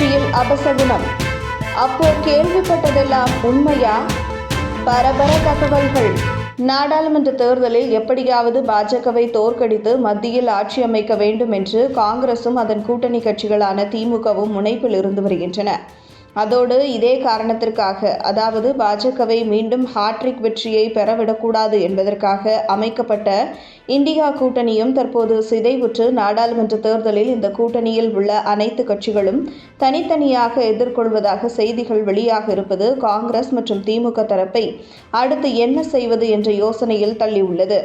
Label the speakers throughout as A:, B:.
A: ஆட்சியில் அபசகுணம். அப்போ கேள்விப்பட்டதெல்லாம் உண்மையா? பரபர தகவல்கள். நாடாளுமன்ற தேர்தலில் எப்படியாவது பாஜகவை தோற்கடித்து மத்தியில் ஆட்சி அமைக்க வேண்டும் என்று காங்கிரசும் அதன் கூட்டணி கட்சிகளான திமுகவும் முனைப்பில் இருந்து வருகின்றன. அதோடு இதே காரணத்திற்காக அதாவது பாஜகவை மீண்டும் ஹாட்ரிக் வெற்றியை பெறவிடக்கூடாது என்பதற்காக அமைக்கப்பட்ட இந்தியா கூட்டணியும் தற்போது சிதைவுற்று நாடாளுமன்ற தேர்தலில் இந்த கூட்டணியில் உள்ள அனைத்து கட்சிகளும் தனித்தனியாக எதிர்கொள்வதாக செய்திகள் வெளியாக இருப்பது காங்கிரஸ் மற்றும் திமுக தரப்பை அடுத்து என்ன செய்வது என்ற யோசனையில் தள்ளியுள்ளது.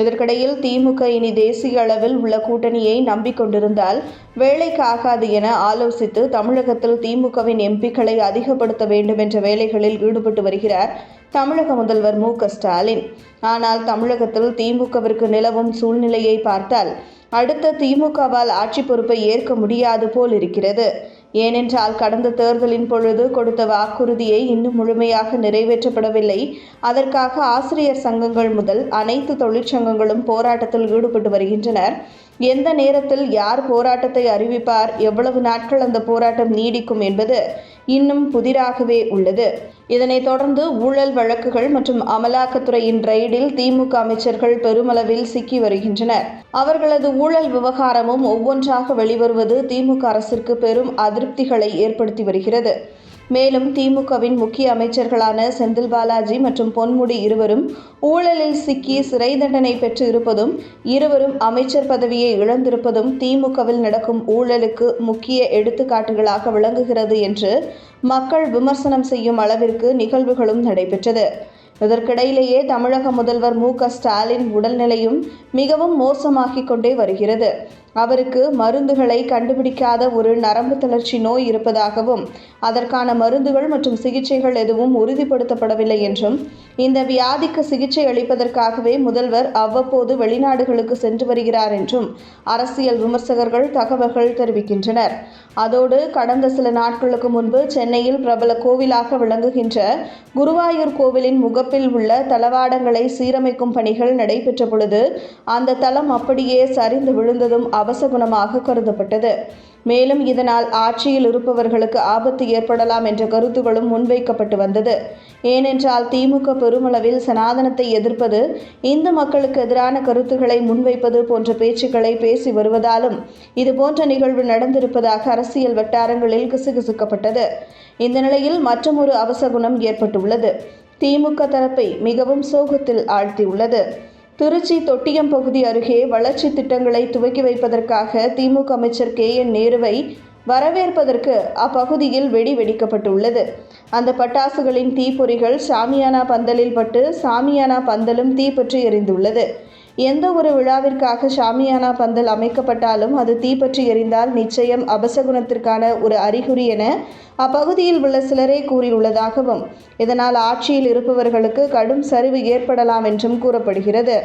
A: இதற்கிடையில் திமுக இனி தேசிய அளவில் உள்ள கூட்டணியை நம்பிக்கொண்டிருந்தால் வேலைக்கு ஆகாது என ஆலோசித்து தமிழகத்தில் திமுகவின் எம்பிக்களை அதிகப்படுத்த வேண்டும் என்ற வேலைகளில் ஈடுபட்டு வருகிறார் தமிழக முதல்வர் மு க ஸ்டாலின். ஆனால் தமிழகத்தில் திமுகவிற்கு நிலவும் சூழ்நிலையை பார்த்தால் அடுத்த திமுகவால் ஆட்சி பொறுப்பை ஏற்க முடியாது போல் இருக்கிறது. ஏனென்றால் கடந்த தேர்தலின் பொழுது கொடுத்த வாக்குறுதியை இன்னும் முழுமையாக நிறைவேற்றப்படவில்லை. அதற்காக ஆசிரியர் சங்கங்கள் முதல் அனைத்து தொழிற்சங்கங்களும் போராட்டத்தில் ஈடுபட்டு வருகின்றனர். எந்த நேரத்தில் யார் போராட்டத்தை அறிவிப்பார்? எவ்வளவு நாட்கள் அந்த போராட்டம் நீடிக்கும் என்பது இன்னும் புதிராகவே உள்ளது. இதனைத் தொடர்ந்து ஊழல் வழக்குகள் மற்றும் அமலாக்கத்துறையின் ரெய்டில் திமுக அமைச்சர்கள் பெருமளவில் சிக்கி வருகின்றனர். அவர்களது ஊழல் விவகாரமும் ஒவ்வொன்றாக வெளிவருவது திமுக அரசிற்கு பெரும் அதிருப்திகளை ஏற்படுத்தி வருகிறது. மேலும் திமுகவின் முக்கிய அமைச்சர்களான செந்தில் பாலாஜி மற்றும் பொன்முடி இருவரும் ஊழலில் சிக்கி சிறை தண்டனை பெற்று இருப்பதும் இருவரும் அமைச்சர் பதவியை இழந்திருப்பதும் திமுகவில் நடக்கும் ஊழலுக்கு முக்கிய எடுத்துக்காட்டுகளாக விளங்குகிறது என்று மக்கள் விமர்சனம் செய்யும் அளவிற்கு நிகழ்வுகளும் நடைபெற்றது. இதற்கிடையிலேயே தமிழக முதல்வர் மு க ஸ்டாலின் உடல்நிலையும் மிகவும் மோசமாகிக் கொண்டே வருகிறது. அவருக்கு மருந்துகளை கண்டுபிடிக்காத ஒரு நரம்பு தளர்ச்சி நோய் இருப்பதாகவும் அதற்கான மருந்துகள் மற்றும் சிகிச்சைகள் எதுவும் உறுதிப்படுத்தப்படவில்லை என்றும் இந்த வியாதிக்கு சிகிச்சை அளிப்பதற்காகவே முதல்வர் அவ்வப்போது வெளிநாடுகளுக்கு சென்று வருகிறார் என்றும் அரசியல் விமர்சகர்கள் தகவல்கள் தெரிவிக்கின்றனர். அதோடு கடந்த சில நாட்களுக்கு முன்பு சென்னையில் பிரபல கோவிலாக விளங்குகின்ற குருவாயூர் கோவிலின் முகப்பில் உள்ள தளவாடங்களை சீரமைக்கும் பணிகள் நடைபெற்ற பொழுது அந்த தளம் அப்படியே சரிந்து விழுந்ததும் அவசகுணமாக கருதப்பட்டது. மேலும் இதனால் ஆட்சியில் இருப்பவர்களுக்கு ஆபத்து ஏற்படலாம் என்ற கருத்துகளும் முன்வைக்கப்பட்டு வந்தது. ஏனென்றால் திமுக பெருமளவில் சனாதனத்தை எதிர்ப்பது இந்து மக்களுக்கு எதிரான கருத்துக்களை முன்வைப்பது போன்ற பேச்சுக்களை பேசி வருவதாலும் இது போன்ற நிகழ்வு நடந்திருப்பதாக அரசியல் வட்டாரங்களில் கிசுகிசுக்கப்பட்டது. இந்த நிலையில் மற்றமொரு அவசகுணம் ஏற்பட்டுள்ளது. திமுக தரப்பை மிகவும் சோகத்தில் ஆழ்த்தியுள்ளது. திருச்சி தொட்டியம் பகுதி அருகே வளர்ச்சி திட்டங்களை துவக்கி வைப்பதற்காக திமுக அமைச்சர் கே. என். நேருவை வரவேற்பதற்கு அப்பகுதியில் வெடி வெடிக்கப்பட்டுள்ளது. அந்த பட்டாசுகளின் தீப்பொறிகள் சாமியானா பந்தலில் பட்டு சாமியானா பந்தலும் தீப்பற்றி எரிந்துள்ளது. எந்த ஒரு விழாவிற்காக ஷாமியானா பந்தல் அமைக்கப்பட்டாலும் அது தீப்பற்றி எரிந்தால் நிச்சயம் அபசகுணத்திற்கான ஒரு அறிகுறி என அப்பகுதியில் உள்ள சிலரே கூறியுள்ளதாகவும் இதனால் ஆட்சியில் இருப்பவர்களுக்கு கடும் சரிவு ஏற்படலாம் என்றும் கூறப்படுகிறது.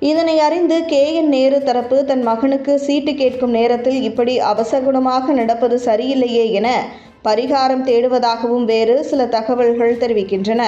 A: இதனை அறிந்து கே. என். நேரு தரப்பு தன் மகனுக்கு சீட்டு கேட்கும் நேரத்தில் இப்படி அவசகுணமாக நடப்பது சரியில்லையே என பரிகாரம் தேடுவதாகவும் வேறு சில தகவல்கள் தெரிவிக்கின்றன.